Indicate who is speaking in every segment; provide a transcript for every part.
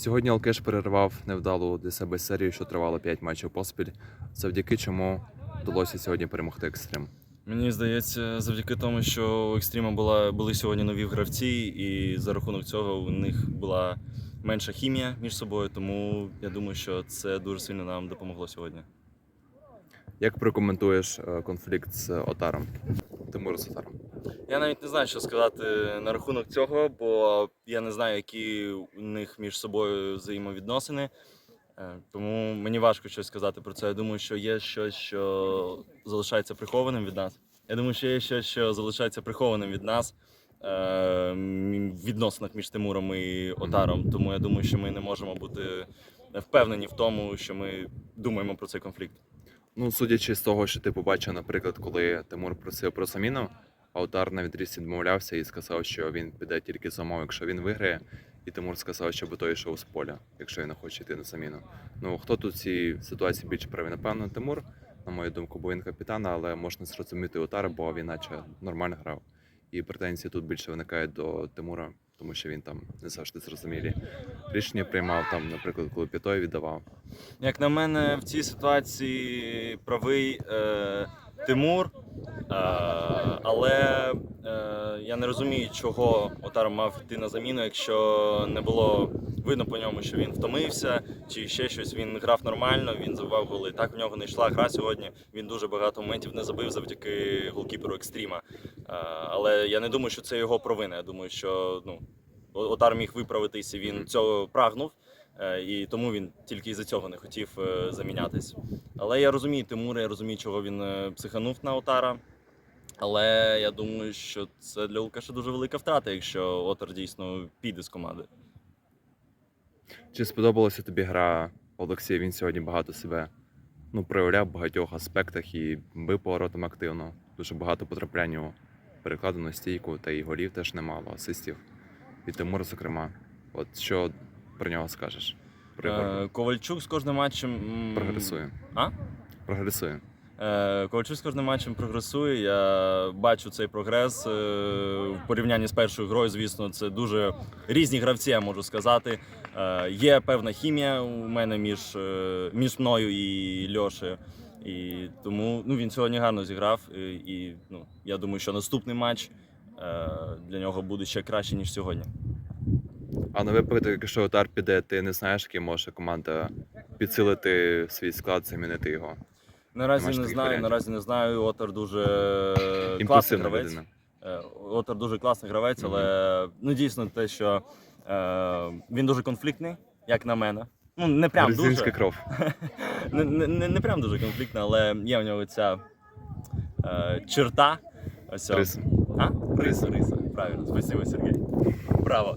Speaker 1: Сьогодні Алкеш перервав невдалу для себе серію, що тривала 5 матчів поспіль, завдяки чому вдалося сьогодні перемогти екстрим.
Speaker 2: Мені здається, завдяки тому, що у Екстріма була, були сьогодні нові гравці, і за рахунок цього у них була менша хімія між собою. Тому я думаю, що це дуже сильно нам допомогло сьогодні.
Speaker 1: Як прокоментуєш е, конфлікт з Отаром? Тимур з
Speaker 2: Я навіть не знаю, що сказати на рахунок цього, бо я не знаю, які у них між собою взаємовідносини. Е, Тому мені важко щось сказати про це. Я думаю, що є щось, що залишається прихованим від нас. Я думаю, що є щось, що залишається прихованим від нас е, в відносинах між Тимуром і Отаром. Тому я думаю, що ми не можемо бути впевнені в тому, що ми думаємо про цей конфлікт.
Speaker 1: Ну, судячи з того, що ти побачив, наприклад, коли Тимур просив про заміну, а Отар на відріз відмовлявся і сказав, що він піде тільки за умов, якщо він виграє. І Тимур сказав, щоб той йшов з поля, якщо він хоче йти на заміну. Ну хто тут в цій ситуації більше правий? Напевно, Тимур, на мою думку, бо він капітан, але можна зрозуміти Отара, бо він наче нормально грав. І претензії тут більше виникають до Тимура, тому що він там не завжди зрозумілі. Рішення приймав там, наприклад, коли п'ятої віддавав.
Speaker 2: Як на мене, в цій ситуації правий е, Тимур, е, але е, я не розумію, чого Отар мав йти на заміну, якщо не було видно по ньому, що він втомився, чи ще щось. Він грав нормально, він забивав голи. Так в нього не йшла гра сьогодні. Він дуже багато моментів не забив завдяки голкіперу екстріма. Е, але я не думаю, що це його провина. Я думаю, що ну, Отар міг виправитись, і він цього прагнув. Е, І тому він тільки із-за цього не хотів е, замінятись. Але я розумію Тимура, я розумію, чого він психанув на Отара. Але я думаю, що це для Лукаша дуже велика втрата, якщо Отар дійсно піде з команди.
Speaker 1: Чи сподобалася тобі гра Олексія? Він сьогодні багато себе ну, проявляв в багатьох аспектах і бив поворотом активно. Дуже багато потраплянь у перекладену стійку, та і голів теж немало, асистів. І Тимур, зокрема. От що про нього скажеш? Про його
Speaker 2: Е, Ковальчук з кожним матчем. м,
Speaker 1: прогресує.
Speaker 2: А?
Speaker 1: Прогресує.
Speaker 2: Е, Ковальчук з кожним матчем прогресує. Я бачу цей прогрес е, в порівнянні з першою грою. Звісно, це дуже різні гравці, я можу сказати. Е, Є певна хімія у мене між, між мною і Льошею. І тому ну, він сьогодні гарно зіграв. І, ну, я думаю, що наступний матч для нього буде ще краще, ніж сьогодні.
Speaker 1: А на випадок, якщо Отар піде, ти не знаєш, яким може команда підсилити свій склад, замінити його.
Speaker 2: Наразі не знаю,
Speaker 1: варіантів.
Speaker 2: наразі не знаю. Отар дуже класний гравець. Е, дуже класний гравець, але ну дійсно те, що е, він дуже конфліктний, як на мене. Ну, не прям
Speaker 1: Грузинська
Speaker 2: дуже.
Speaker 1: кров.
Speaker 2: Не, не, не, не прям дуже конфліктний, але є в нього ця е, черта. Ось
Speaker 1: Риса.
Speaker 2: А? Риса, риса. Правильно, спасибо, Сергій. Браво.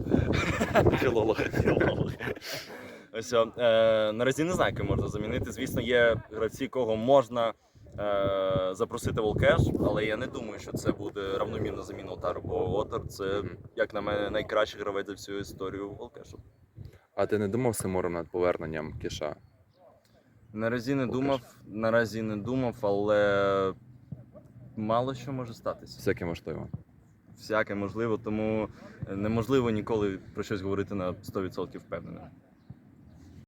Speaker 1: Філолог.
Speaker 2: Ось е, наразі не знаю, ким можна замінити. Звісно, є гравці, кого можна е, запросити в Олкеш, але я не думаю, що це буде равномірна заміна Отару, бо Отар це, як на мене, найкращий гравець за всю історію Олкешу.
Speaker 1: А ти не думав з над поверненням кіша?
Speaker 2: Наразі не думав, наразі не думав, але мало що може статися.
Speaker 1: Всяке можливо.
Speaker 2: Всяке можливо, тому неможливо ніколи про щось говорити на 100% впевнено.